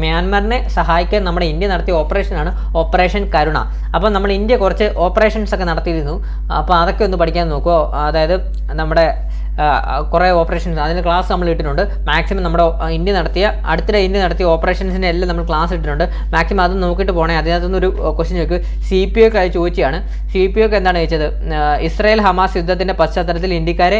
മ്യാൻമറിനെ സഹായിക്കാൻ നമ്മുടെ ഇന്ത്യ നടത്തിയ ഓപ്പറേഷനാണ് ഓപ്പറേഷൻ കരുണ. അപ്പം നമ്മൾ ഇന്ത്യ കുറച്ച് ഓപ്പറേഷൻസ് ഒക്കെ നടത്തിയിരുന്നു. അപ്പോൾ അതൊക്കെ ഒന്ന് പഠിക്കാൻ നോക്കുമോ അതായത് നമ്മുടെ കുറേ ഓപ്പറേഷൻസ് അതിന് ക്ലാസ് നമ്മൾ ഇട്ടിട്ടുണ്ട്. മാക്സിമം നമ്മുടെ ഇന്ത്യ നടത്തിയ അടുത്തിടെ ഇന്ത്യ നടത്തിയ ഓപ്പറേഷൻസിന്റെ എല്ലാം നമ്മൾ ക്ലാസ് ഇട്ടിട്ടുണ്ട്. മാക്സിമം അത് നോക്കിയിട്ട് പോകണേ അതിനകത്തുനിന്ന് ഒരു ക്വസ്റ്റ്യൻ ചോദിക്കും. സി പി ഒക്കെ അത് ചോദിച്ചാണ്. സി പി ഒക്കെ എന്താണ് ചോദിച്ചത്? ഇസ്രായേൽ ഹമാസ് യുദ്ധത്തിന്റെ പശ്ചാത്തലത്തിൽ ഇന്ത്യക്കാരെ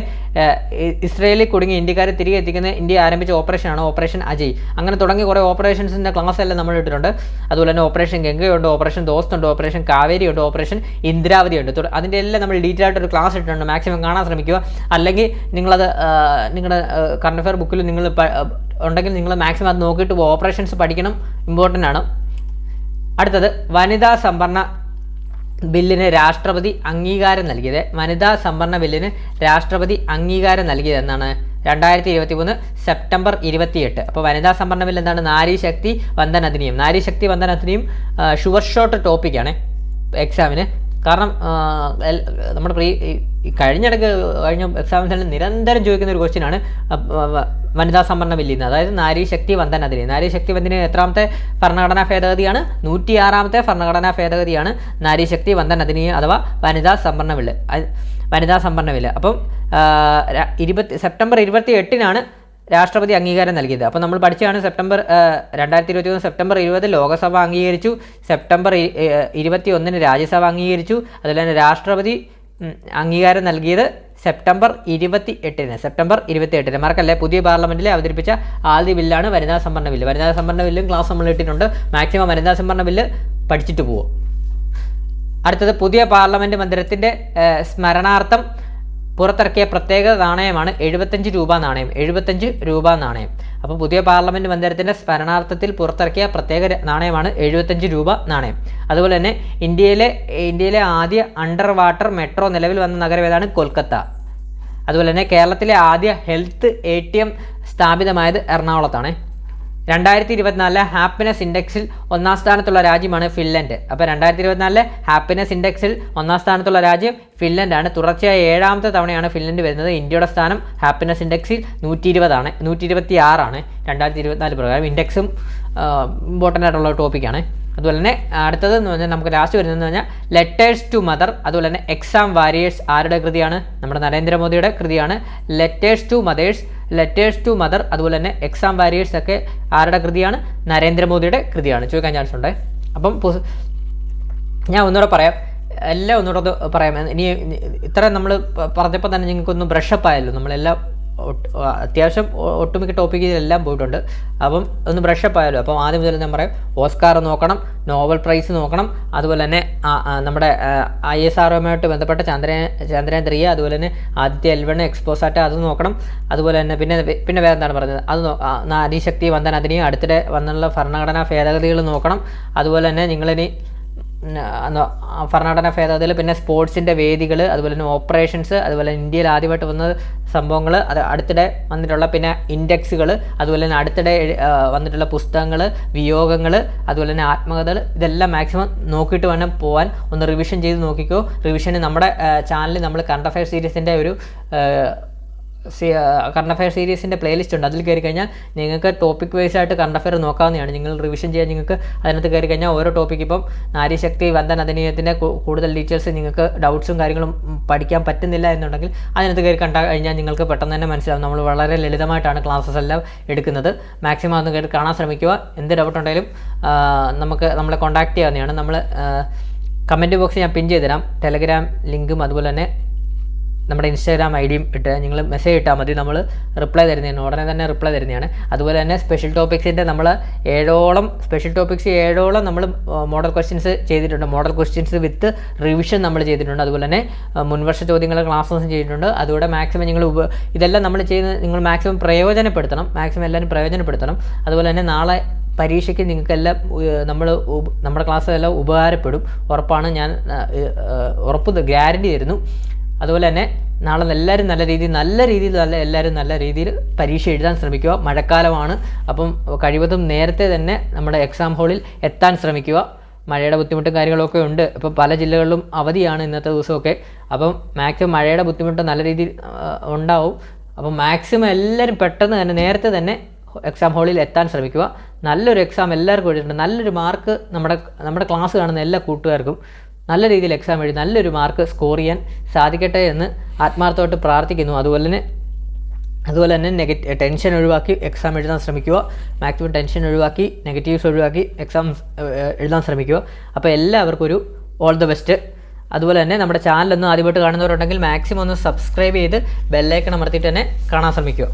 ഇസ്രായേലിൽ കുടുങ്ങി ഇന്ത്യക്കാരെ തിരികെ എത്തിക്കുന്ന ഇന്ത്യ ആരംഭിച്ച ഓപ്പറേഷനാണ് ഓപ്പറേഷൻ അജയ്. അങ്ങനെ തുടങ്ങിയ കുറേ ഓപ്പറേഷൻസിന്റെ ക്ലാസ് എല്ലാം നമ്മൾ ഇട്ടിട്ടുണ്ട്. അതുപോലെ തന്നെ ഓപ്പറേഷൻ ഗംഗയുണ്ട് ഓപ്പറേഷൻ ദോസ്ത് ഉണ്ട് ഓപ്പറേഷൻ കാവേരി ഉണ്ട് ഓപ്പറേഷൻ ഇന്ദ്രാവതി ഉണ്ട് അതിന്റെ എല്ലാം നമ്മൾ ഡീറ്റെയിൽ ആയിട്ട് ഒരു ക്ലാസ് ഇട്ടിട്ടുണ്ട്. മാക്സിമം കാണാൻ ശ്രമിക്കുക. അല്ലെങ്കിൽ നിങ്ങളത് നിങ്ങളുടെ കറണ്ട് അഫയർ ബുക്കിൽ നിങ്ങൾ ഉണ്ടെങ്കിൽ നിങ്ങൾ മാക്സിമം അത് നോക്കിയിട്ട് ഓപ്പറേഷൻസ് പഠിക്കണം. ഇമ്പോർട്ടന്റ് ആണ്. അടുത്തത് വനിതാ സംവരണ ബില്ലിന് രാഷ്ട്രപതി അംഗീകാരം നൽകിയത്. വനിതാ സംവരണ ബില്ലിന് രാഷ്ട്രപതി അംഗീകാരം നൽകിയത് എന്നാണ്. രണ്ടായിരത്തി ഇരുപത്തി മൂന്ന് സെപ്റ്റംബർ ഇരുപത്തിയെട്ട്. അപ്പോൾ വനിതാ സംവരണ ബില്ല് എന്താണ്? നാരി ശക്തി അധിനിയം നാരി ശക്തി അധിനിയം ഷുവർ ഷോട്ട് ടോപ്പിക്കാണ്. എക്സാമിന് കാരണം നമ്മുടെ പ്രീ കഴിഞ്ഞിടയ്ക്ക് കഴിഞ്ഞ എക്സാമിന് നിരന്തരം ചോദിക്കുന്ന ഒരു ക്വസ്റ്റ്യൻ ആണ് വനിതാ സംവരണ ബില്ലിൽ അതായത് നാരി ശക്തി വന്ദൻ അതിന് നാരി ശക്തി വന്ദന എത്രാമത്തെ ഭരണഘടനാ ഭേദഗതിയാണ്? നൂറ്റി ആറാമത്തെ ഭരണഘടനാ ഭേദഗതിയാണ് നാരി ശക്തി വന്ദൻ അതിന് അഥവാ വനിതാ സംവരണ ബില്ല് വനിതാ സംവരണ ബില്ല് അപ്പം ഇരുപത്തി സെപ്റ്റംബർ ഇരുപത്തി എട്ടിനാണ് രാഷ്ട്രപതി അംഗീകാരം നൽകിയത്. അപ്പോൾ നമ്മൾ പഠിച്ചതാണ് സെപ്റ്റംബർ രണ്ടായിരത്തി ഇരുപത്തി ഒന്ന് സെപ്റ്റംബർ ഇരുപത് ലോകസഭ അംഗീകരിച്ചു. സെപ്റ്റംബർ ഇരുപത്തി ഒന്നിന് രാജ്യസഭ അംഗീകരിച്ചു. അതുപോലെ തന്നെ രാഷ്ട്രപതി അംഗീകാരം നൽകിയത് സെപ്റ്റംബർ ഇരുപത്തി എട്ടിന് സെപ്റ്റംബർ ഇരുപത്തി എട്ടിന് മറക്കല്ലേ പുതിയ പാർലമെന്റിൽ അവതരിപ്പിച്ച ആദ്യ ബില്ലാണ് വനിതാ സംവരണ ബില്ല്. വനിതാ സംവരണ ബില്ലും ക്ലാസ് നമ്മൾ ഇട്ടിട്ടുണ്ട്. മാക്സിമം വനിതാ സംവരണ ബില്ല് പഠിച്ചിട്ട് പോവും അടുത്തത് പുതിയ പാർലമെന്റ് മന്ദിരത്തിന്റെ സ്മരണാർത്ഥം. പുറത്തിറക്കിയ പ്രത്യേക നാണയമാണ് എഴുപത്തഞ്ച് രൂപ നാണയം. എഴുപത്തഞ്ച് രൂപ നാണയം. അപ്പോൾ പുതിയ പാർലമെന്റ് മന്ദിരത്തിന്റെ സ്മരണാർത്ഥത്തിൽ പുറത്തിറക്കിയ പ്രത്യേക നാണയമാണ് എഴുപത്തഞ്ച് രൂപ നാണയം. അതുപോലെ തന്നെ ഇന്ത്യയിലെ ഇന്ത്യയിലെ ആദ്യ അണ്ടർ വാട്ടർ മെട്രോ നിലവിൽ വന്ന നഗരം ഏതാണ്? കൊൽക്കത്ത. അതുപോലെ തന്നെ കേരളത്തിലെ ആദ്യ ഹെൽത്ത് എ സ്ഥാപിതമായത് എറണാകുളത്താണ്. രണ്ടായിരത്തി ഇരുപത്തിനാലിലെ ഹാപ്പിനെസ് ഇൻഡെക്സിൽ ഒന്നാം സ്ഥാനത്തുള്ള രാജ്യമാണ് ഫിൻലൻഡ്. അപ്പോൾ രണ്ടായിരത്തി ഇരുപത്തിനാലിലെ ഹാപ്പിനെസ് ഇൻഡെക്സിൽ ഒന്നാം സ്ഥാനത്തുള്ള രാജ്യം ഫിൻലൻഡാണ്. തുടർച്ചയായ ഏഴാമത്തെ തവണയാണ് ഫിൻലൻഡ് വരുന്നത്. ഇന്ത്യയുടെ സ്ഥാനം ഹാപ്പിനെസ് ഇൻഡെക്സിൽ നൂറ്റി ഇരുപതാണ് നൂറ്റി ഇരുപത്തി ആറാണ് രണ്ടായിരത്തി ഇരുപത്തിനാല് പ്രകാരം. ഇൻഡെക്സും ഇമ്പോർട്ടന്റ് ആയിട്ടുള്ള ടോപ്പിക്കാണ്. അതുപോലെ തന്നെ അടുത്തത് എന്ന് പറഞ്ഞാൽ നമുക്ക് ലാസ്റ്റ് വരുന്നതെന്ന് പറഞ്ഞാൽ ലെറ്റേഴ്സ് ടു മദർ അതുപോലെ തന്നെ എക്സാം വാരിയേഴ്സ് ആരുടെ കൃതിയാണ്? നമ്മുടെ നരേന്ദ്രമോദിയുടെ കൃതിയാണ്. Letters to mothers letters to mother അതുപോലെ തന്നെ എക്സാം വാരിയേഴ്സ് ഒക്കെ ആരുടെ കൃതിയാണ്? നരേന്ദ്രമോദിയുടെ കൃതിയാണ്. ചോദിക്കാൻ ചാൻസ് ഉണ്ട്? അപ്പം ഞാൻ ഒന്നുകൂടെ പറയാം. എല്ലാം ഒന്നുകൂടെ പറയാം. ഇനി ഇത്ര നമ്മൾ പറഞ്ഞപ്പോൾ തന്നെ നിങ്ങൾക്കൊന്ന് ബ്രഷപ്പ് ആയല്ലോ. നമ്മളെല്ലാം അത്യാവശ്യം ഒട്ടുമിക്ക ഒട്ടുമിക്ക ടോപ്പിക്കിലെല്ലാം പോയിട്ടുണ്ട്. അപ്പം ഒന്ന് ബ്രഷപ്പ് ആയല്ലോ അപ്പം ആദ്യം മുതൽ ഞാൻ പറയും ഓസ്കാർ നോക്കണം നോവൽ പ്രൈസ് നോക്കണം അതുപോലെ തന്നെ നമ്മുടെ ഐ എസ് ആറുമായിട്ട് ബന്ധപ്പെട്ട ചന്ദ്രയാൻ ചന്ദ്രയാൻ ത്രീ അതുപോലെ തന്നെ ആദ്യത്തെ എൽവൺ എക്സ്പോസാറ്റ് അത് നോക്കണം. അതുപോലെ തന്നെ പിന്നെ പിന്നെ വേറെ എന്താണ് പറഞ്ഞത്? അത് നാരീശക്തി വന്ദൻ അതിനെയും അടുത്തിടെ വന്നുള്ള ഭരണഘടനാ ഭേദഗതികൾ നോക്കണം. അതുപോലെ തന്നെ നിങ്ങളിനി ഭരണഘടനാ ഭേദഗതിയിൽ പിന്നെ സ്പോർട്സിന്റെ വേദികൾ അതുപോലെ തന്നെ ഓപ്പറേഷൻസ് അതുപോലെ ഇന്ത്യയിൽ ആദ്യമായിട്ട് വന്ന സംഭവങ്ങൾ അത് അടുത്തിടെ വന്നിട്ടുള്ള പിന്നെ ഇൻഡെക്സുകൾ അതുപോലെ തന്നെ അടുത്തിടെ വന്നിട്ടുള്ള പുസ്തകങ്ങൾ വിയോഗങ്ങൾ അതുപോലെ തന്നെ ആത്മകഥകൾ ഇതെല്ലാം മാക്സിമം നോക്കിയിട്ട് വേണം പോകാൻ ഒന്ന് റിവിഷൻ ചെയ്ത് നോക്കിക്കോ. റിവിഷന് നമ്മുടെ ചാനലിൽ നമ്മൾ കറണ്ട് അഫയർ സീരീസിന്റെ ഒരു കറണ്ട് അഫയർ സീരീസിന്റെ പ്ലേലിസ്റ്റ് ഉണ്ട്. അതിൽ കയറി കഴിഞ്ഞാൽ നിങ്ങൾക്ക് ടോപ്പിക് വൈസ് ആയിട്ട് കറണ്ട് അഫയർ നോക്കാവുന്നതാണ്. നിങ്ങൾ റിവിഷൻ ചെയ്യാൻ നിങ്ങൾക്ക് അതിനകത്ത് കയറി കഴിഞ്ഞാൽ ഓരോ ടോപ്പിക്ക് ഇപ്പം നാരീശക്തി വന്ദൻ അധിനിയത്തിന്റെ കൂടുതൽ ഡീറ്റെയിൽസ് നിങ്ങൾക്ക് ഡൗട്ട്സും കാര്യങ്ങളും പഠിക്കാൻ പറ്റുന്നില്ല എന്നുണ്ടെങ്കിൽ അതിനകത്ത് കയറി കണ്ടാൽ കഴിഞ്ഞാൽ നിങ്ങൾക്ക് പെട്ടെന്ന് തന്നെ മനസ്സിലാവും. നമ്മൾ വളരെ ലളിതമായിട്ടാണ് ക്ലാസ്സസ് എല്ലാം എടുക്കുന്നത്. മാക്സിമം അതൊന്ന് കയറി കാണാൻ ശ്രമിക്കുക. എന്ത് ഡൗട്ട് ഉണ്ടെങ്കിലും നമുക്ക് നമ്മളെ കോൺടാക്റ്റ് ചെയ്യാവുന്നതാണ്. നമ്മൾ കമന്റ് ബോക്സ് ഞാൻ പിൻ ചെയ്തുതരാം. ടെലഗ്രാം ലിങ്കും അതുപോലെ തന്നെ നമ്മുടെ ഇൻസ്റ്റാഗ്രാം ഐ ഡിയും ഇട്ട് നിങ്ങൾ മെസ്സേജ് ഇട്ടാൽ മതി. നമ്മൾ റിപ്ലൈ തരുന്നതാണ്. ഉടനെ തന്നെ റിപ്ലൈ തരുന്നതാണ്. അതുപോലെ തന്നെ സ്പെഷ്യൽ ടോപ്പിക്സിന്റെ നമ്മൾ ഏഴോളം സ്പെഷ്യൽ ടോപ്പിക്സ് ഏഴോളം നമ്മൾ മോഡൽ ക്വസ്റ്റ്യൻസ് ചെയ്തിട്ടുണ്ട്. മോഡൽ ക്വസ്റ്റ്യൻസ് വിത്ത് റിവിഷൻ നമ്മൾ ചെയ്തിട്ടുണ്ട്. അതുപോലെ തന്നെ മുൻവർഷ ചോദ്യങ്ങൾ ക്ലാസ്സും ചെയ്തിട്ടുണ്ട്. അതുകൂടെ മാക്സിമം നിങ്ങൾ ഉപ ഇതെല്ലാം നമ്മൾ ചെയ്യുന്ന നിങ്ങൾ മാക്സിമം പ്രയോജനപ്പെടുത്തണം. മാക്സിമം എല്ലാവരും പ്രയോജനപ്പെടുത്തണം. അതുപോലെ തന്നെ നാളെ പരീക്ഷയ്ക്ക് നിങ്ങൾക്കെല്ലാം നമ്മൾ നമ്മുടെ ക്ലാസ്സെല്ലാം ഉപകാരപ്പെടും. ഉറപ്പാണ് ഞാൻ ഉറപ്പ് ഗ്യാരണ്ടി തരുന്നു. അതുപോലെ തന്നെ നാളെ എല്ലാവരും നല്ല രീതിയിൽ നല്ല രീതിയിൽ നല്ല എല്ലാവരും നല്ല രീതിയിൽ പരീക്ഷ എഴുതാൻ ശ്രമിക്കുക. മഴക്കാലമാണ്. അപ്പം കഴിവതും നേരത്തെ തന്നെ നമ്മുടെ എക്സാം ഹാളിൽ എത്താൻ ശ്രമിക്കുക. മഴയുടെ ബുദ്ധിമുട്ടും കാര്യങ്ങളൊക്കെ ഉണ്ട്. ഇപ്പോൾ പല ജില്ലകളിലും അവധിയാണ് ഇന്നത്തെ ദിവസമൊക്കെ. അപ്പം മാക്സിമം മഴയുടെ ബുദ്ധിമുട്ട് നല്ല രീതിയിൽ ഉണ്ടാവും. അപ്പം മാക്സിമം എല്ലാവരും പെട്ടെന്ന് തന്നെ നേരത്തെ തന്നെ എക്സാം ഹാളിൽ എത്താൻ ശ്രമിക്കുക. നല്ലൊരു എക്സാം എല്ലാവർക്കും എഴുതിയിട്ടുണ്ട് നല്ലൊരു മാർക്ക് നമ്മുടെ നമ്മുടെ ക്ലാസ് കാണുന്ന എല്ലാ കൂട്ടുകാർക്കും. നല്ല രീതിയിൽ എക്സാം എഴുതി നല്ലൊരു മാർക്ക് സ്കോർ ചെയ്യാൻ സാധിക്കട്ടെ എന്ന് ആത്മാർത്ഥമായിട്ട് പ്രാർത്ഥിക്കുന്നു. അതുപോലെ തന്നെ അതുപോലെ തന്നെ നെഗറ്റീവ് ടെൻഷൻ ഒഴിവാക്കി എക്സാം എഴുതാൻ ശ്രമിക്കുക. മാക്സിമം ടെൻഷൻ ഒഴിവാക്കി നെഗറ്റീവ്സ് ഒഴിവാക്കി എക്സാം എഴുതാൻ ശ്രമിക്കുക. അപ്പോൾ എല്ലാവർക്കും ഒരു ഓൾ ദ ബെസ്റ്റ് അതുപോലെ തന്നെ നമ്മുടെ ചാനലൊന്നും ആദ്യമായിട്ട് കാണുന്നവരുണ്ടെങ്കിൽ മാക്സിമം ഒന്ന് സബ്സ്ക്രൈബ് ചെയ്ത് ബെല്ലൈക്കൺ അമർത്തിയിട്ട് തന്നെ കാണാൻ ശ്രമിക്കുക.